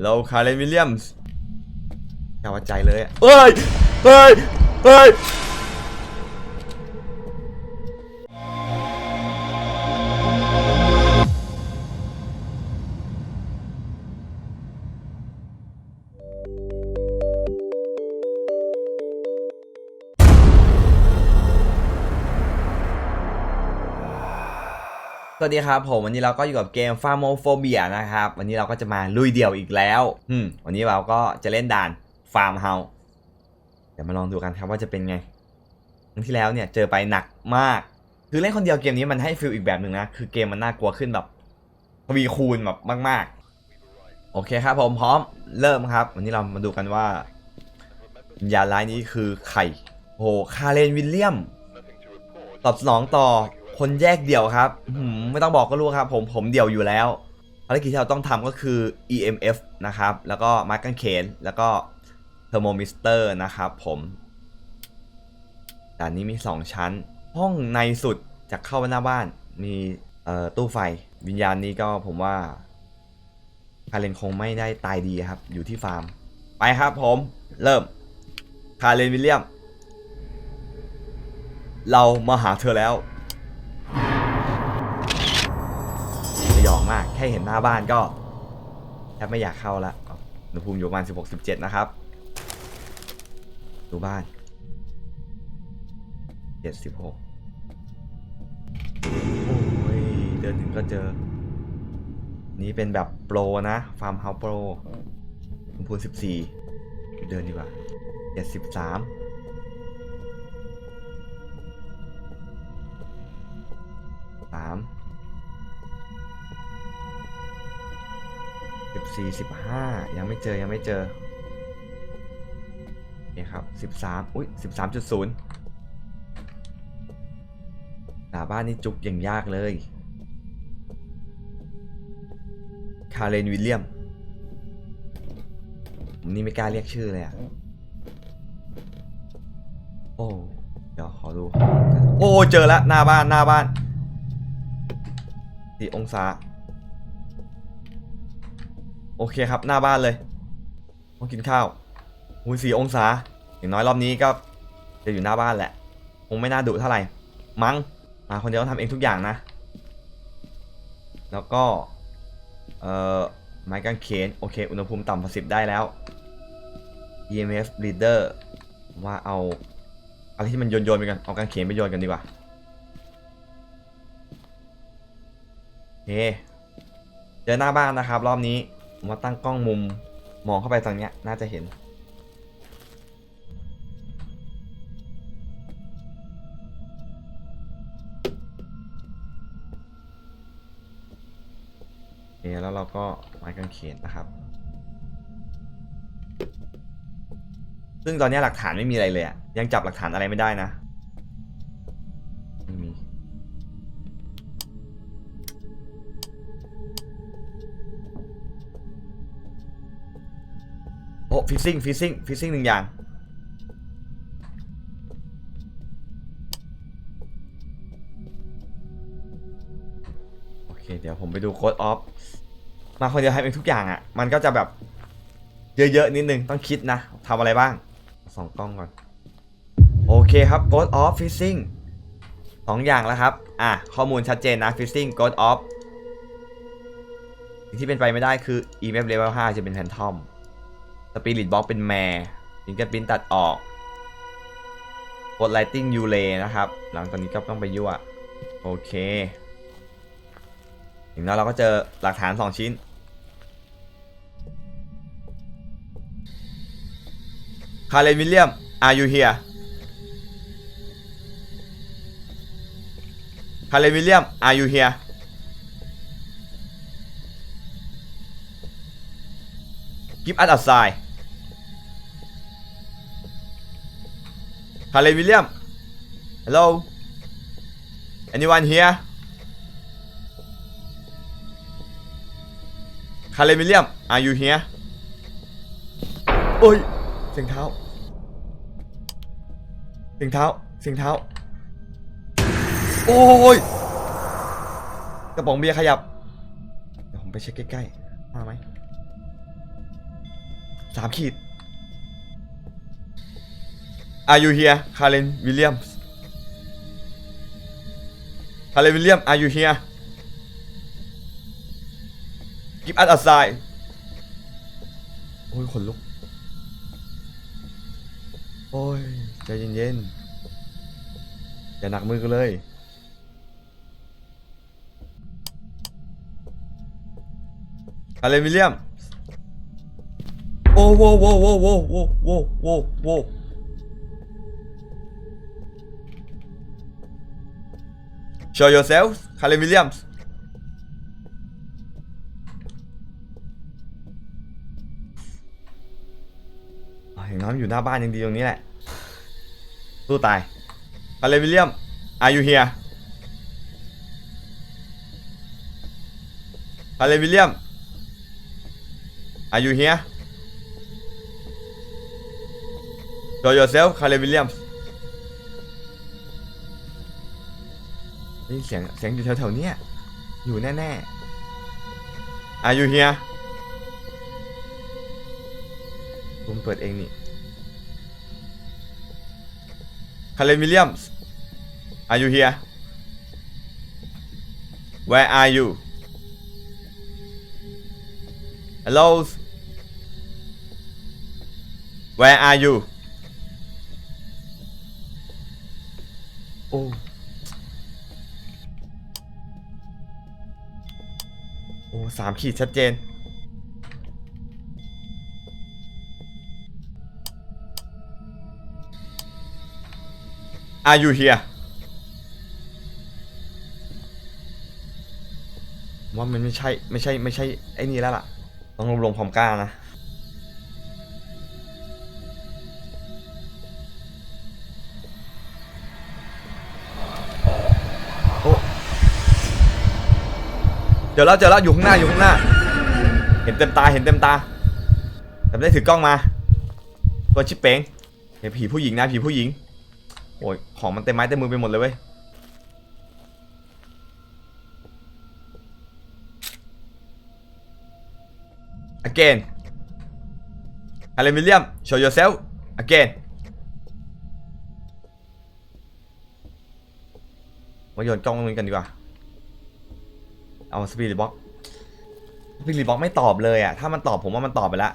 เราคาร์เลนวิลเลียมส์กาวใจเลยอะเฮ้ยเฮ้ยเฮ้ย ดีครับผมวันนี้เราก็อยู่กับเกม f a r m o p h o b i a นะครับ วันนี้เราก็จะมาลุยเดี่ยวอีกแล้วอืมวันนี้เราก็จะเล่นด่าน Farm House เดี๋ยวมาลองดูกันครับว่าจะเป็นไงครั้งที่แล้วเนี่ยเจอไปหนักมาก คือเล่นคนเดียวเกมนี้มันให้ฟิลอีกแบบหนึ่งนะคือเกมมันน่ากลัวขึ้นแบบทวีคูณแบบมาก ๆ โอเคครับผมพร้อมเริ่มครับ วันนี้เรามาดูกันว่าวิญญาณร้ายนี้คือใครโอ้โหคาเรนวิลเลียม ตอบสนองต่อ คนแยกเดี่ยวครับอื้อหือไม่ต้องบอกก็รู้ครับ ผมผมเดี่ยวอยู่แล้วภารกิจที่เราต้องทำก็คือ EMF นะครับ แล้วก็ไม้กางเขนแล้วก็เทอร์โมมิสเตอร์นะครับผมด่านนี้มี 2 ชั้น ห้องในสุดจะเข้าไปหน้าบ้านมีเอ่อตู้ไฟวิญญาณนี้ก็ผมว่าคาเรนคงไม่ได้ตายดีครับ อยู่ที่ฟาร์ม ไปครับผม เริ่ม คาเรนวิลเลียม เรามาหาเธอแล้ว ค่เห็นหน้าบ้านก็แทบไม่อยากเข้าละอุณหภูมิอยู่ประมาณ 16 17 นะครับ ดูบ้าน 76 โอ้ย เดินถึงก็เจอ นี่เป็นแบบโปรนะ ฟาร์มเฮาส์โปรอุณหภูมิ 14 เดินดีกว่า 73สาม สิบสี่สิบห้ายังไม่เจอยังไม่เจอนี่ครับสิบสามอุ้ยสิบสามจุดศูนย์หนาบ้านนี่จุกอย่างยากเลย คาเรนวิลเลียม ผมนี่ไม่กล้าเรียกชื่อเลยอะโอ้เดี๋ยวขอดู โอ้ เจอแล้วหน้าบ้านหน้าบ้านสี่องศา โอเคครับ หน้าบ้านเลยต้องกินข้าวหูสี่องศา อย่างน้อยรอบนี้ก็จะอยู่หน้าบ้านแหละ คงไม่น่าดุเท่าไหร่ มั้งมาคนเดียวต้องทำเองทุกอย่างนะ แล้วก็ เอ่อ ไม้กางเขน โอเค อุณหภูมิต่ำกว่าสิบได้แล้ว EMF reader ว่าเอาอะไรที่มันโยนโยนๆไปกัน เอากางเขนไปโยนกันดีกว่าเคเจอหน้าบ้านนะครับ รอบนี้ มาตั้งกล้องมุมมองเข้าไปตรงเนี้ย น่าจะเห็นโอแล้วเราก็ไม้กางเขนนะครับ ซึ่งตอนนี้หลักฐานไม่มีอะไรเลยอะยังจับหลักฐานอะไรไม่ได้นะ ฟิซซิ่งฟิซซิ่งฟิซซิ่งหนึ่งอย่าง โอเค เดี๋ยวผมไปดูโค้ดออฟ มาคนเดียวให้เป็นทุกอย่างอะ่ะ มันก็จะแบบ เยอะๆ นิดนึง ต้องคิดนะทำอะไรบ้างสองกล้องก่อน โอเคครับ Ghost of Fishing สองอย่างแล้วครับ อะ ข้อมูลชัดเจนนะ Fishing Ghost of ที่เป็นไปไม่ได้คือ EMF Level 5 จะเป็น Phantom สปิริตบ็อกเป็นแมร์ฟิงเกอร์พินตัดออกกดไลติงยูเลนะครับ หลังตอนนี้ก็ต้องไปยั่ว โอเคถึงนั้นเราก็เจอหลักฐาน 2 ชิ้น คาร์เลนวิลเลียม are you here คาร์เลนวิลเลียม are you here give us a sign คาร์เลนวิลเลียม hello anyone here คาร์เลนวิลเลียม are you here โอ้ยเสียงเท้า เสียงเท้า เสียงเท้า โอ้ย กระป๋องเบียร์ขยับ เดี๋ยวผมไปเช็คใกล้ๆ มาไหม สามขีด Are you here Karen Williams Karen Williams Are you here Give us a sign โอ้ยขนลุก โอ้ยใจเย็นๆ อย่าหนักมือกันเลยอะไรวิลเลียม โอ้โวโว้โวโว้โวโว้โวโว้ Show yourself คาร์เลนวิลเลียมส์อย่างน้อยอยู่หน้าบ้านยังดีตรงนี้แหละสู้ตายคาร์เลนวิลเลียม are you here คาร์เลนวิลเลียม are you here show yourself คาร์เลนวิลเลียมนี่เสียงเสียงอยู่แถวๆเนี้ยอยู่แน่ๆ Are you here ผมเปิดเองนี่คาร์เลนวิลเลียมส์ Are you here Where are you Hello Where are you โอ้โอ้สามขีดชัดเจน Are you here ว่ามันไม่ใช่ ไม่ใช่ ไม่ใช่ ไอ้นี่แล้วล่ะ ต้องรวบรวมความกล้านะ อแล้วเจอแล้วอยู่ข้างหน้าอยู่ข้างหน้า เห็นเต็มตาเห็นเต็มตาแต่ไม่ได้ถือกล้องมาตัวชิปเป้งเห็นผีผู้หญิงนะผีผู้หญิงโอ้ยของมันเต็มไม้เต็มมือไปหมดเลยเว้ย again อะไรวิลเลียม show yourself again มาโยนกล้องตรงนี้กันดีกว่า เอาสปีดบ็อกสปีดบ็อกไม่ตอบเลยอะถ้ามันตอบผมว่ามันตอบไปแล้ว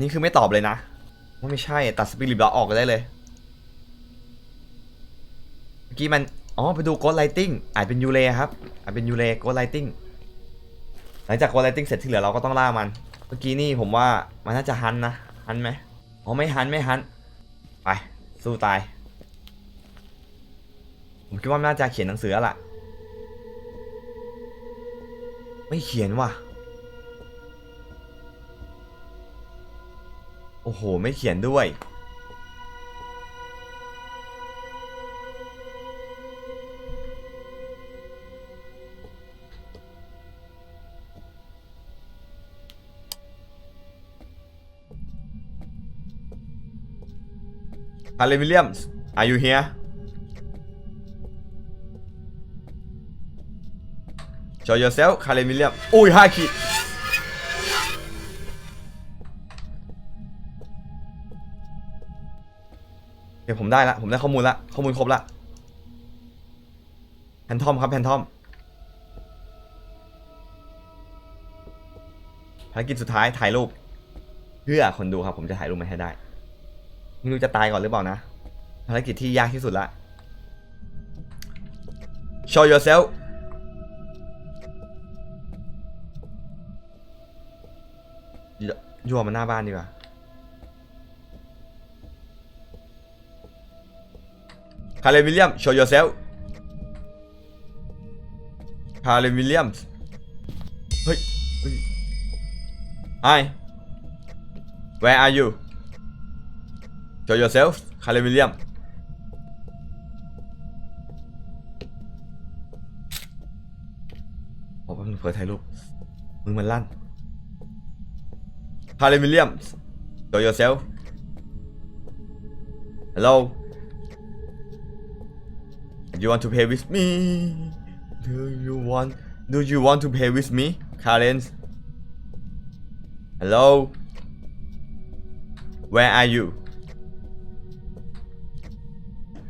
นี่คือไม่ตอบเลยนะว่าไม่ใช่ตัดสปีดบ็อกออกก็ได้เลยเมื่อกี้มันอ๋อไปดูโกดไลติงอาจเป็นยูเลครับอาจเป็นยูเลโกดไลติงหลังจากโกดไลติงเสร็จที่เหลือเราก็ต้องล่ามัน เมื่อกี้นี่ผมว่ามันน่าจะฮันนะฮันไหมอ๋อไม่ฮันไม่ฮันไปสู้ตายผมคิดว่ามันน่าจะเขียนหนังสือแล้วล่ะ ไม่เขียนว่ะ โอ้โห ไม่เขียนด้วย ฮาเลวิเลียมส์ are you here show yourself Harley Williams อุ้ยห้าขีดเดี๋ยวผมได้ละผมได้ข้อมูลละข้อมูลครบละแพนทอมครับแพนทอมภารกิจสุดท้ายถ่ายรูปเพื่อคนดูครับผมจะถ่ายรูปมาให้ได้ไม่รู้จะตายก่อนหรือเปล่านะภารกิจที่ยากที่สุดละ show yourself ยยั่วมันหน้าบ้านดีกว่าคาร์เลวิลเลียม show yourself คาร์เลวิลเลียมเฮ้ยเฮ้ย Hi where are you show yourself คาร์เลวิลเลียมโอ้แป๊บนึงเผลอถ่ายรูปมือมันลั่น คาร์เลนวิลเลียม show yourself hello you want to play with me do you want do you want to play with me Karen hello where are you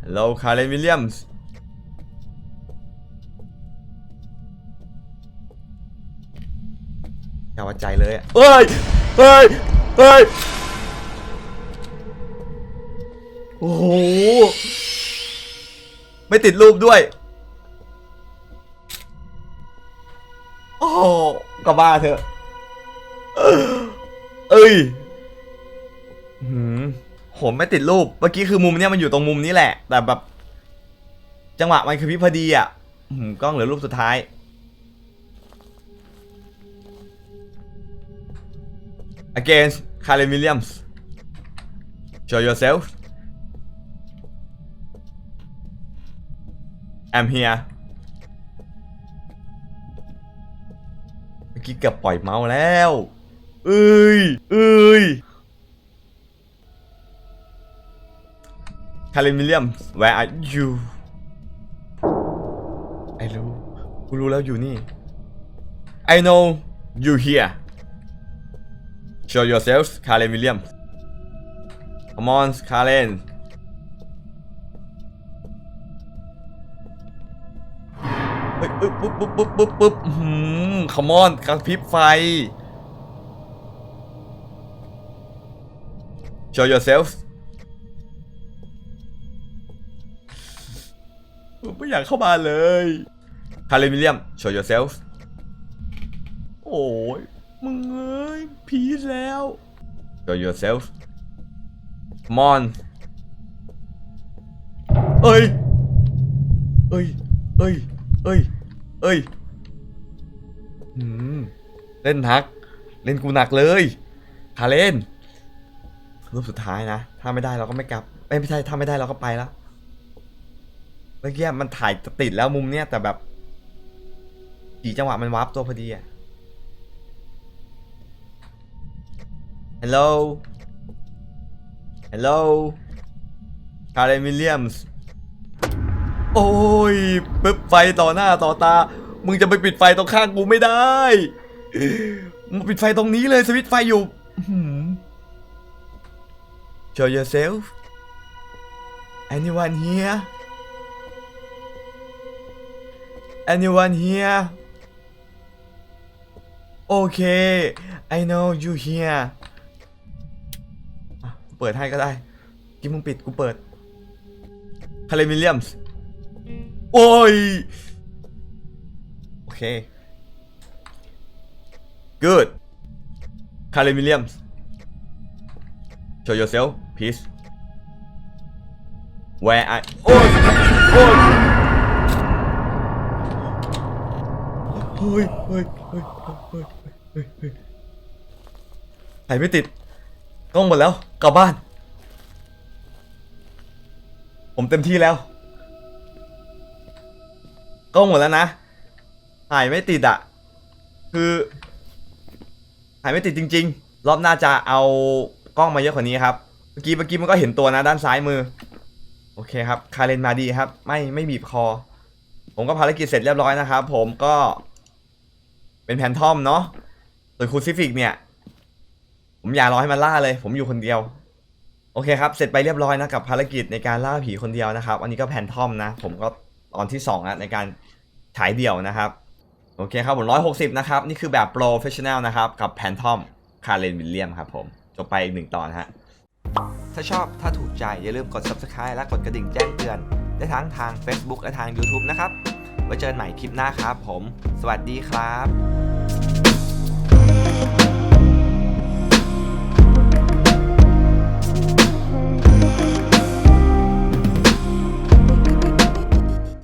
hello Karen Williams อย่าว่าใจเลยอะเฮ้ย เฮ้ย เฮ้ย โอ้โห ไม่ติดรูปด้วย โอ้กลับบ้าเถอะ เอ้ยหืมผมไม่ติดรูป เมื่อกี้คือมุมเนี้ยมันอยู่ตรงมุมนี้แหละ แต่แบบ จังหวะมันคือพิพอดีอะหือกล้องเหลือรูปสุดท้าย against Karen Williams show yourself I'm here เมื่อกี้เกือบปล่อยเมาส์แล้วเอ้ยเอ้ย Karen Williams where are you ไอ้รู้กูรู้แล้วอยู่นี่ I know you here Show yourselves, Karen Williams Come on Karen เฮ้ยปึ๊บปึ๊บปึ๊บปึ๊บปึ๊บปึ๊บหืม Come on กระพริบไฟ Show yourself ผมไม่อยากเข้ามาเลย Karen Williams Show yourself โอ้ย มึงเอ้ยพีซแล้ว Show yourself Come on เอ้ย เอ้ย เอ้ย เอ้ย เอ้ยหืมเล่นหนัก เล่นกูหนักเลยคาเล่น รูปสุดท้ายนะ ถ้าไม่ได้เราก็ไม่กลับเอ้ยไม่ใช่ ถ้าไม่ได้เราก็ไปแล้วเมื่อกี้มันถ่ายติดแล้วมุมเนี้ยแต่แบบจีจังหวะมันวาร์ปตัวพอดีอะ Hello Hello คาร์เรมิเลียมส์โอ้ยปึ๊บไฟต่อหน้าต่อตา มึงจะไปปิดไฟตรงข้างกูไม่ได้มึงปิดไฟตรงนี้เลยสวิตไฟอยู่ Show yourself anyone here anyone here okay I know you here เปิดให้ก็ได้กินมึงปิดกูเปิดคาร์เรมิเลียมส์โอ้ย โอเค good คาร์เรมิเลียมส์ show yourself please where I โอ้ยโอ้ยเฮ้ยเฮ้ยเฮ้ยเฮ้ยเฮ้ยเฮ้ยถ่ายไม่ติด กล้องหมดแล้ว กลับบ้าน ผมเต็มที่แล้วกล้องหมดแล้วนะถ่ายไม่ติดอะคือถ่ายไม่ติดจริง ๆ รอบหน้าจะเอากล้องมาเยอะกว่านี้ครับ เมื่อกี้เมื่อกี้มันก็เห็นตัวนะด้านซ้ายมือ โอเคครับ คาเรนมาดีครับ ไม่ไม่บีบคอ ผมก็ภารกิจเสร็จเรียบร้อยนะครับ ผมก็เป็นแพนทอมเนาะส่วนคูซิฟิกเนี่ย ผมอย่ารอให้มันล่าเลย ผมอยู่คนเดียว โอเคครับ เสร็จไปเรียบร้อยนะกับภารกิจในการล่าผีคนเดียวนะครับ อันนี้ก็แพนทอมนะ ผมก็ตอนที่2แล้วในการฉายเดี่ยวนะครับ โอเคครับผม160นะครับ นี่คือแบบโปรเฟชชั่นแนลนะครับ กับแพนทอมคาร์เรนวิลเลียมครับผม จบไปอีกหนึ่งตอนฮะ ถ้าชอบถ้าถูกใจอย่าลืมกด subscribe และกดกระดิ่งแจ้งเตือน ได้ทั้งทาง Facebook และทาง YouTube นะครับ ไว้เจอกันใหม่คลิปหน้าครับผม สวัสดีครับ